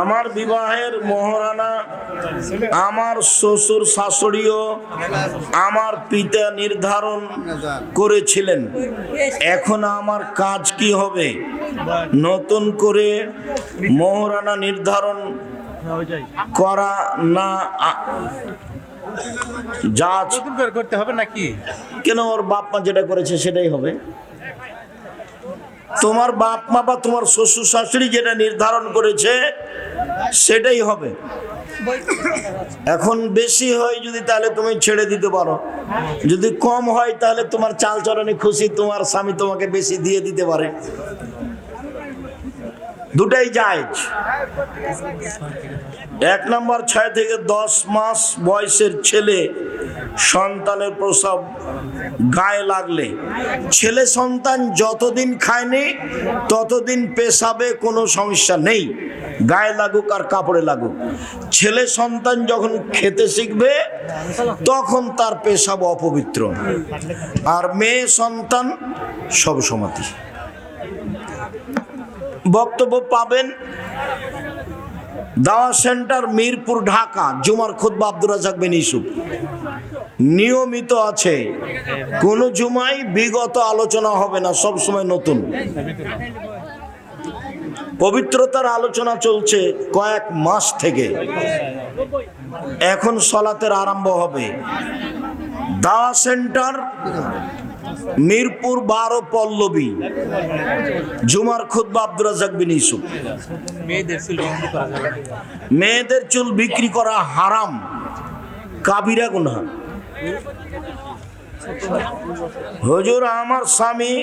আমার বিবাহের মহারানা আমার শ্বশুর শাশুড়িও আমার পিতা নির্ধারণ করেছিলেন। এখন আমার কাজ কি হবে? নতুন করে মহারানা নির্ধারণ করা না যা করতে হবে নাকি? কেন ওর বাপ মা যেটা করেছে সেটাই হবে? তোমার বাপ মা বা তোমার শ্বশুর শাশুড়ি যেটা নির্ধারণ করেছে, সেটাই হবে। এখন বেশি হয় যদি তাহলে তুমি ছেড়ে দিতে পারো। যদি কম হয় তাহলে তোমার চাল চরণে খুশি, তোমার স্বামী তোমাকে বেশি দিয়ে দিতে পারে। দুটাই জায়জ। এক নম্বর ছয় থেকে দশ মাস বয়সের ছেলে সন্তানের প্রসব গায়ে লাগলে, ছেলে সন্তান যতদিন খায়নি, ততদিন পেশাবে কোনো সমস্যা নেই, গায়ে লাগুক আর কাপড়ে লাগুক। ছেলে সন্তান যখন খেতে শিখবে, তখন তার পেশাব অপবিত্র। আর মেয়ে সন্তান সব সমাধি। বক্তব্য পাবেন দাওয়া সেন্টার মিরপুর, ঢাকা। জুমার খুদ্া আব্দুর রাজাক বিন ইসুফ নিয়মিত আছে। কোন জুমাই বিগত আলোচনা হবে না সব সময় নতুন। পবিত্রতার আলোচনা চলছে কয়েক মাস থেকে। এখন সলাতের আরম্ভ হবে। দাওয়া সেন্টার মিরপুর বারো পল্লবী। জুমার খুদ্া আব্দুর রাজাক বিন ইসুফ মেয়েদের চুল বিক্রি করা হারাম। কাবিরা গুনা হুজুর, আমার স্বামী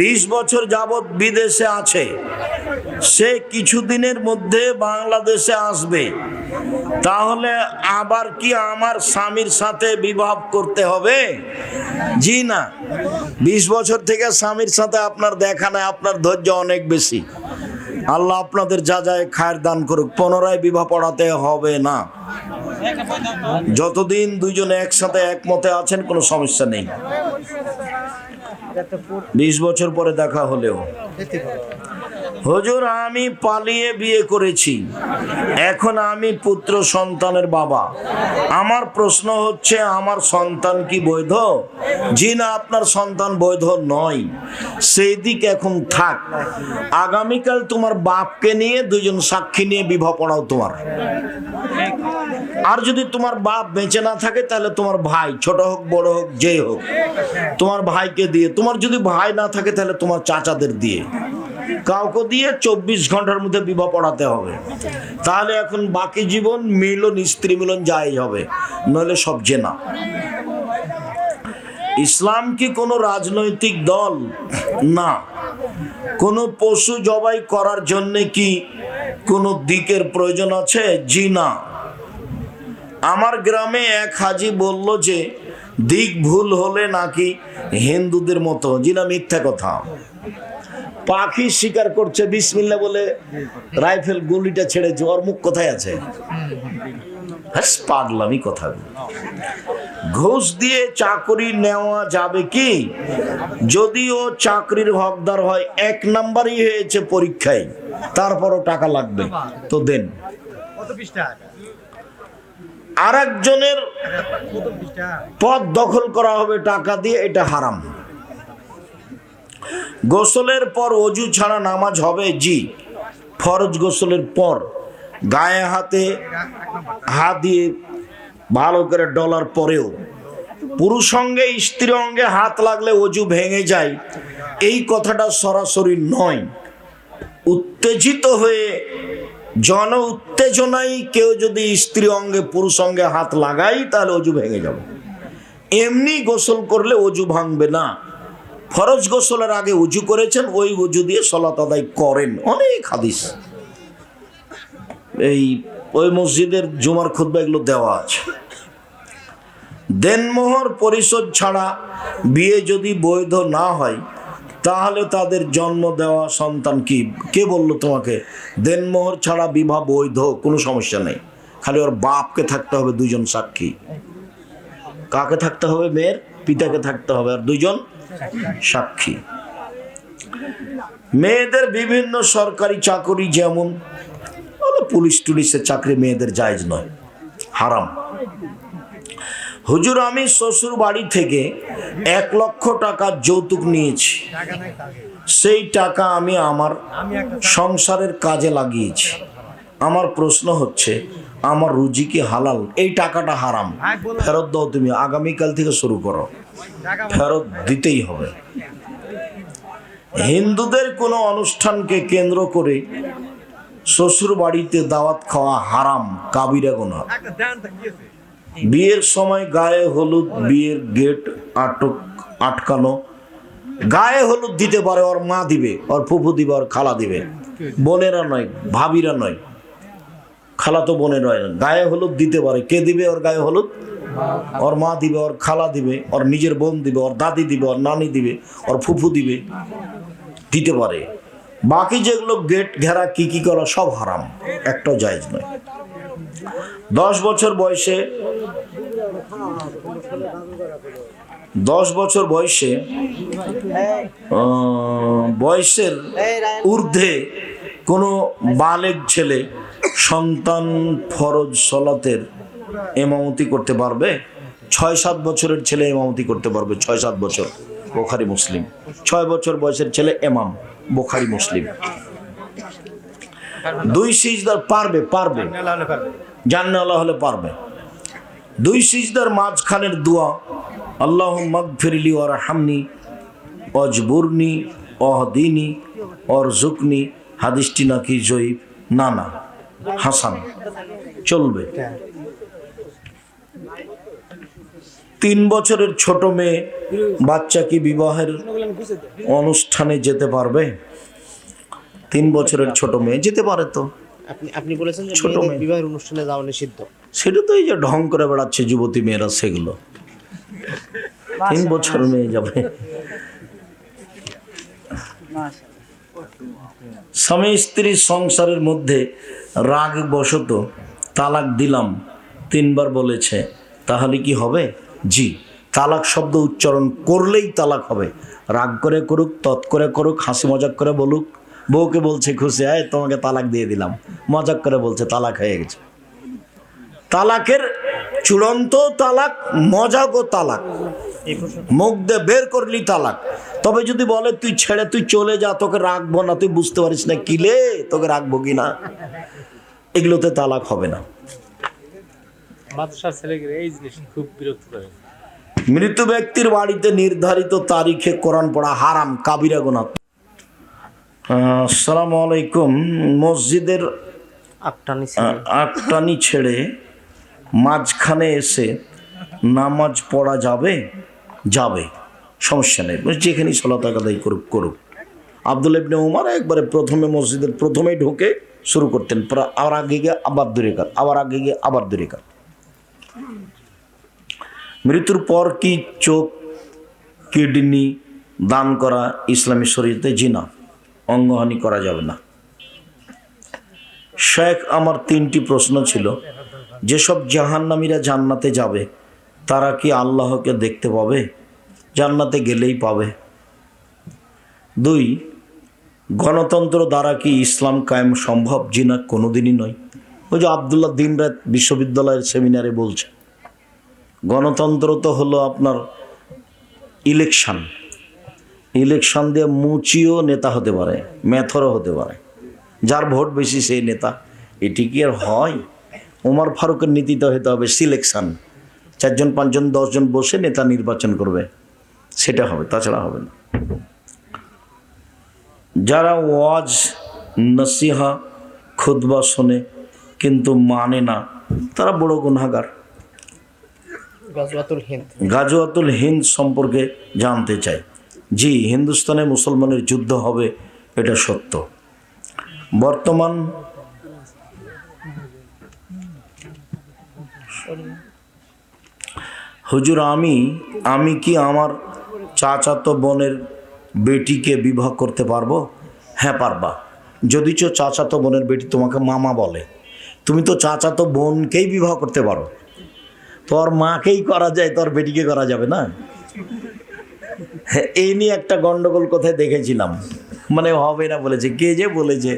বিশ বছর যাবৎ বিদেশে আছে। সে কিছুদিনের মধ্যে বাংলাদেশে আসবে। তাহলে আবার কি আমার স্বামীর সাথে বিবাহ করতে হবে? জি না। বিশ বছর থেকে স্বামীর সাথে আপনার দেখা নাই, আপনার ধৈর্য অনেক বেশি। আল্লাহ আপনাদের যা যায় খায়ের দান করুক, পুনরায় বিবাহ পড়াতে হবে না। যতদিন দুইজনে একসাথে একমতে আছেন, কোনো সমস্যা নেই। বিশ বছর পরে দেখা হলেও। হুজুর, আমি পালিয়ে বিয়ে করেছি। এখন আমি পুত্র সন্তানের বাবা। আমার প্রশ্ন হচ্ছে, আমার সন্তান কি বৈধ? জি না, আপনার সন্তান বৈধ নয়। সেই দিক এখন থাক। আগামীকাল তোমার বাপকে নিয়ে দুজন সাক্ষী নিয়ে বিবাহ পড়াও তোমার। আর যদি তোমার বাপ বেঁচে না থাকে, তাহলে তোমার ভাই, ছোট হোক, বড় হোক যেই হোক, তোমার ভাইকে দিয়ে। তোমার যদি ভাই না থাকে, তাহলে তোমার চাচাদের দিয়ে। কাউকে দিয়ে চব্বিশ ঘণ্টার মধ্যে বিবাহ পড়াতে হবে। তাহলে এখন বাকি জীবন মিলন, স্ত্রী মিলন যাই হবে, নইলে সব জেনা। ইসলাম কি কোনো রাজনৈতিক দল? না। কোনো পশু জবাই করার জন্য কি কোনো দিকের প্রয়োজন আছে? জি না। আমার গ্রামে এক হাজি বলল যে, দিক ভুল হলে নাকি হিন্দুদের মতো। জি না, মিথ্যা কথা। পাখি শিকার করছে বিসমিল্লা বলে রাইফেল গুলিটা ছেড়েছে ওর মুখ কোথায় আছে? পাগলামি কথা। ঘুষ দিয়ে চাকরি নেওয়া যাবে কি? যদিও চাকরির হকদার হয় এক নাম্বারই হয়েছে পরীক্ষায়। তারপরও টাকা লাগবে তো দেন। আর একজনের পদ দখল করা হবে টাকা দিয়ে এটা হারাম। গোসলের পর অজু ছাড়া নামাজ হবে জি। ফরজ গোসলের পর গায়ে হাতে হাত দিয়ে ভালো করে ডলার পরেও। পুরুষ অঙ্গে, স্ত্রী অঙ্গে হাত লাগলে অজু ভেঙে যায়। এই কথাটা সরাসরি নয়। উত্তেজিত হয়ে জন উত্তেজনায় কেউ যদি স্ত্রী অঙ্গে, পুরুষ অঙ্গে হাত লাগাই তাহলে অজু ভেঙে যাবে। এমনি গোসল করলে অজু ভাঙবে না। ফরজ গোসলের আগে উজু করেছেন, ওই উজু দিয়ে সলাত আদায় করেন। অনেক হাদিস। এই, ওই মসজিদের জুমার খুদ্া এগুলো দেওয়া আছে। দেনমোহর পরিশোধ ছাড়া বিয়ে যদি বৈধ না হয়, তাহলে তাদের জন্ম দেওয়া সন্তান কি? কে বলল তোমাকে? দেনমোহর ছাড়া বিবাহ বৈধ, কোনো সমস্যা নেই। খালি ওর বাপকে থাকতে হবে দুজন সাক্ষী। কাকে থাকতে হবে? মেয়ের, পিতাকে থাকতে হবে। আর দুজন সাক্ষী। মেয়েদের বিভিন্ন সরকারি চাকরি যেমন পুলিশ টুলিশের চাকরি মেয়েদের জায়জ নয়, হারাম। হুজুর, আমি শ্বশুর বাড়ি থেকে এক লক্ষ টাকা যৌতুক নিয়েছি। সেই টাকা আমি আমার সংসারের কাজে লাগিয়েছি। আমার প্রশ্ন হচ্ছে আমার রুজি কি হালাল এই টাকাটা হারাম। ফেরত দাও তুমি আগামীকাল থেকে শুরু করো। ফেরত দিতেই হবে। হিন্দুদের কোনো অনুষ্ঠানকে কেন্দ্র করে শ্বশুর বাড়িতে দাওয়াত খাওয়া হারাম কাবিরা গোনা। বিয়ের সময় গায়ে হলুদ বিয়ের গেট আটক আটকানো। গায়ে হলুদ দিতে পারে ওর মা দিবে ওর ফুফু দিবে ওর খালা দিবে। বোনেরা নয় ভাবিরা নয়। খালা তো বোনের নয় গায়ে হলুদ দিতে পারে। কে দিবে ওর গায়ে হলুদ? ওর মা দিবে, ওর খালা দিবে, ওর নিজের বোন দিবে, ওর দাদি দিবে, ওর নানি দিবে, ওর ফুফু দিবে, দিতে পারে। বাকি যেগুলো গেট ঘেরা, কি কি করা, সব হারাম। একটাও জায়েজ নয়। দশ বছর বয়সে, দশ বছর বয়সে বয়সের ঊর্ধ্বে কোনো বালেগ ছেলে সন্তান ফরজ সলাতের এমামতি করতে পারবে, ছয় সাত বছরের ছেলে এমামতি করতে পারবে, ছয় সাত বছর, বোখারি মুসলিম। ছয় বছর বয়সের ছেলে এমাম, বোখারি মুসলিম। দুই সিজদার পারবে পারবে। মেলা হলে পারবে। দুই সিজদার মাঝখানের দোয়া আল্লাহ মগফিরলি ওর হামনি অজবুরনি অহদিনী অর জুকনি হাদিসটি নাকি জয়ীব না না। হাসান। চলবে। তিন বছরের ছোট মেয়ে বাচ্চা কি বিবাহের অনুষ্ঠানে যেতে পারবে? তিন বছরের ছোট মেয়ে যেতে পারে তো। আপনি আপনি বলেছেন ছোট মেয়ে। বিবাহের অনুষ্ঠানে যাওয়া নিষিদ্ধ। সেটা তো এই যে ঢং করে বেড়াচ্ছে যুবতী মেয়েরা সেগুলো। তিন বছর মেয়ে যাবে। স্বামী স্ত্রীর সংসারের মধ্যে রাগ বশত তালাক দিলাম, তিনবার বলেছে। তাহলে কি হবে? জি, তালাক শব্দ উচ্চারণ করলেই তালাক হবে। রাগ করে করুক, তৎ করে করুক, হাসি মজাক করে বলুক। বউকে বলছে খুশি আয় তোমাকে তালাক দিয়ে দিলাম। মজাক করে বলছে, তালাক হয়ে গেছে। তালাকের চূড়ান্ত তালাক মজাক ও তালাক। মুখ দিয়ে বের করলি তালাক। তবে যদি বলে তুই ছেড়ে তুই চলে যা তোকে রাখব না তুই বুঝতে পারিস না কিলে তোকে রাখব কি না? এগুলোতে তালাক হবে না। মৃত ব্যক্তির বাড়িতে নির্ধারিত তারিখে কোরআন পড়া হারাম কাবিরা গোনা আসসালামু আলাইকুম। মসজিদের আটটানি ছেড়ে মাঝখানে এসে নামাজ পড়া যাবে? যাবে। সমস্যা নেই। যেখানেই সলাত আদায় করুক করুক। আব্দুল ইবনে উমার একবারে প্রথমে মসজিদের প্রথমেই ঢুকে শুরু করতেন আবার আগে গিয়ে আবার দূরে কাত আবার আগে গিয়ে আবার দূরে কাত মৃত্যুর পর কি চোখ, কিডনি, দান করা, ইসলামী শরীরতে জিনা, অঙ্গহানি করা যাবে না। শেখ, আমার তিনটি প্রশ্ন ছিল, যেসব জাহান্নামীরা জান্নাতে যাবে, তারা কি আল্লাহকে দেখতে পাবে? জান্নাতে গেলেই পাবে। দুই, গণতন্ত্র দ্বারা কি ইসলাম কায়েম সম্ভব? জি না, কোনোদিনই নয়। ওই যে আবদুল্লাহ দিন রাত বিশ্ববিদ্যালয়ের সেমিনারে বলছে, গণতন্ত্র তো হলো আপনার ইলেকশন। ইলেকশন দিয়ে মুচিও নেতা হতে পারে, মেথরও হতে পারে। যার ভোট বেশি সেই নেতা। এটি কি আর হয়? ওমর ফারুকের নীতিতে হতে হবে সিলেকশন। চারজন, পাঁচজন, দশজন বসে নেতা নির্বাচন করবে। সেটা হবে তাছাড়া হবে না। যারা ওয়াজ নসিহা খুদবা শোনে কিন্তু মানে না তারা বড় গুনাগার গজওয়াতুল হিন্দ। গাজওয়াতুল হিন্দ সম্পর্কে জানতে চাই। জি হিন্দুস্তানে মুসলমানের যুদ্ধ হবে এটা সত্য। বর্তমান হুজুর আমি আমি কি আমার চাচাতো বোনের বেটিকে বিবাহ করতে পারব? হ্যাঁ পারবা। যদি চো চাচাতো বোনের বেটি তোমাকে মামা বলে তুমি তো চাচাতো বোনকেই বিবাহ করতে পারো। তোর মাকেই করা যায় তোর বেটিকে করা যাবে না? হ্যাঁ, এই নিয়ে একটা গন্ডগোল কোথায় দেখেছিলাম। মানে হবে না বলেছে কে যে বলেছে?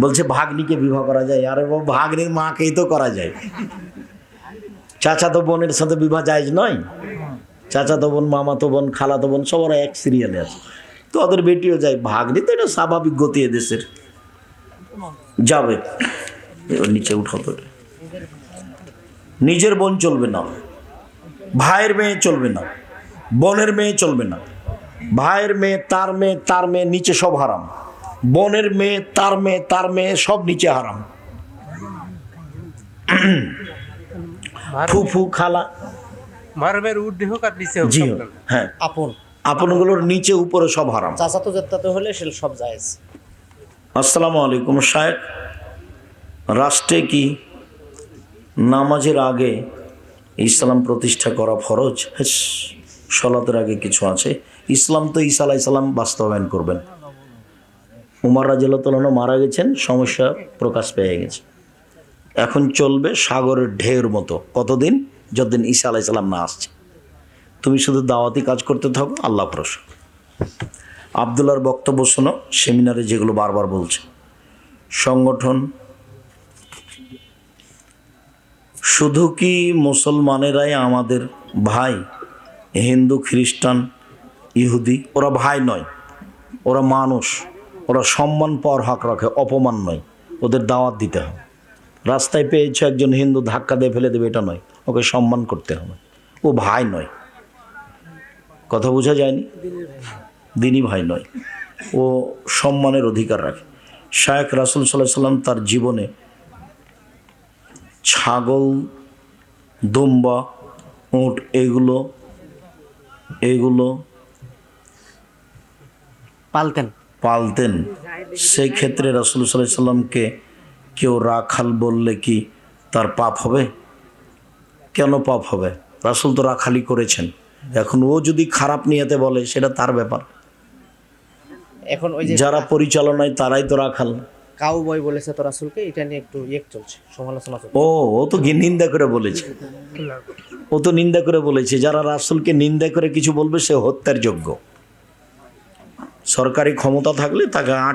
বলছে ভাগ্নিকে বিবাহ করা যায়। আরে ভাগ্নির মাকেই তো করা যায়। চাচা তো বোনের সাথে বিবাহ জায়জ নয়? চাচা তো বোন মামা তো বোন খালা তো বোন সবার এক সিরিয়ালে আছে। তো ওদের বেটিও যায় ভাগ্নি তো এটা স্বাভাবিক গতি এদেশের যাবে। এবার নিচে উঠো তো নিজের বোন চলবে না। ভাইয়ের মেয়ে চলবে না। বোনের মেয়ে চলবে না। ভাইয়ের মেয়ে তার মেয়ে তার মেয়ে নিচে সব হারাম। বোনের মেয়ে তার মেয়ে তার মেয়ে সব নিচে হারাম। ফুফু খালা মারবের ঊর্ধ্বে হোক আর নিচে হোক জি হ্যাঁ। আপন। আপনগুলোর নিচে উপরে সব হারাম। চাচাতো জেত্তাতে হলে সে সব জায়েজ। আসসালামু আলাইকুম সাহেব রাষ্ট্রে কি নামাজের আগে ইসলাম প্রতিষ্ঠা করা ফরজ? হ্যাঁ, সলাতের আগে কিছু আছে। ইসলাম তো ঈসা আলাহ ইসলাম বাস্তবায়ন করবেন। উমার রাজিল্লাহ মারা গেছেন সমস্যা প্রকাশ পেয়ে গেছে। এখন চলবে সাগরের ঢেউর মতো। কতদিন? যতদিন ঈসা ইসলাম না আসছে। তুমি শুধু দাওয়াতি কাজ করতে থাকো, আল্লাহ ভরসা। আবদুল্লার বক্তব্য শোনো, সেমিনারে যেগুলো বারবার বলছে। সংগঠন, শুধু কি মুসলমানেরাই আমাদের ভাই, হিন্দু, খ্রিস্টান, ইহুদি, ওরা ভাই নয়, ওরা মানুষ, ওরা সম্মান পাওয়ার হক রাখে, অপমান নয়, ওদের দাওয়াত দিতে হবে রাস্তায় পেয়েছে একজন হিন্দু, ধাক্কা দিয়ে ফেলে দেবে, এটা নয়। ওকে সম্মান করতে হবে। ও ভাই নয়। কথা বোঝা যায়নি? দিনই ভাই নয়। ও সম্মানের অধিকার রাখে। শায়েখ রাসুল সাল্লাহ সাল্লাম তার জীবনে ছাগল দুম্বা উট এগুলো এগুলো পালতেন। পালতেন। সেই ক্ষেত্রে রাসুল সাল্লাহ সাল্লামকে কেউ রাখাল বললে কি তার পাপ হবে? কেন পাপ হবে? রাসুল তো রাখালি করেছেন। এখন ও যদি খারাপ নিয়েতে বলে সেটা তার ব্যাপার। এখন ওই যে যারা পরিচালনায় তারাই তো রাখাল কাউ বয় বলেছে তো রাসুলকে এটা নিয়ে একটু ইয়ে চলছে সমালোচনা ও ও তো নিন্দা করে বলেছে। ও তো নিন্দা করে বলেছে যারা রাসুলকে নিন্দা করে কিছু বলবে সে হত্যার যোগ্য। সরকারি ক্ষমতা থাকলে তাকে আটকে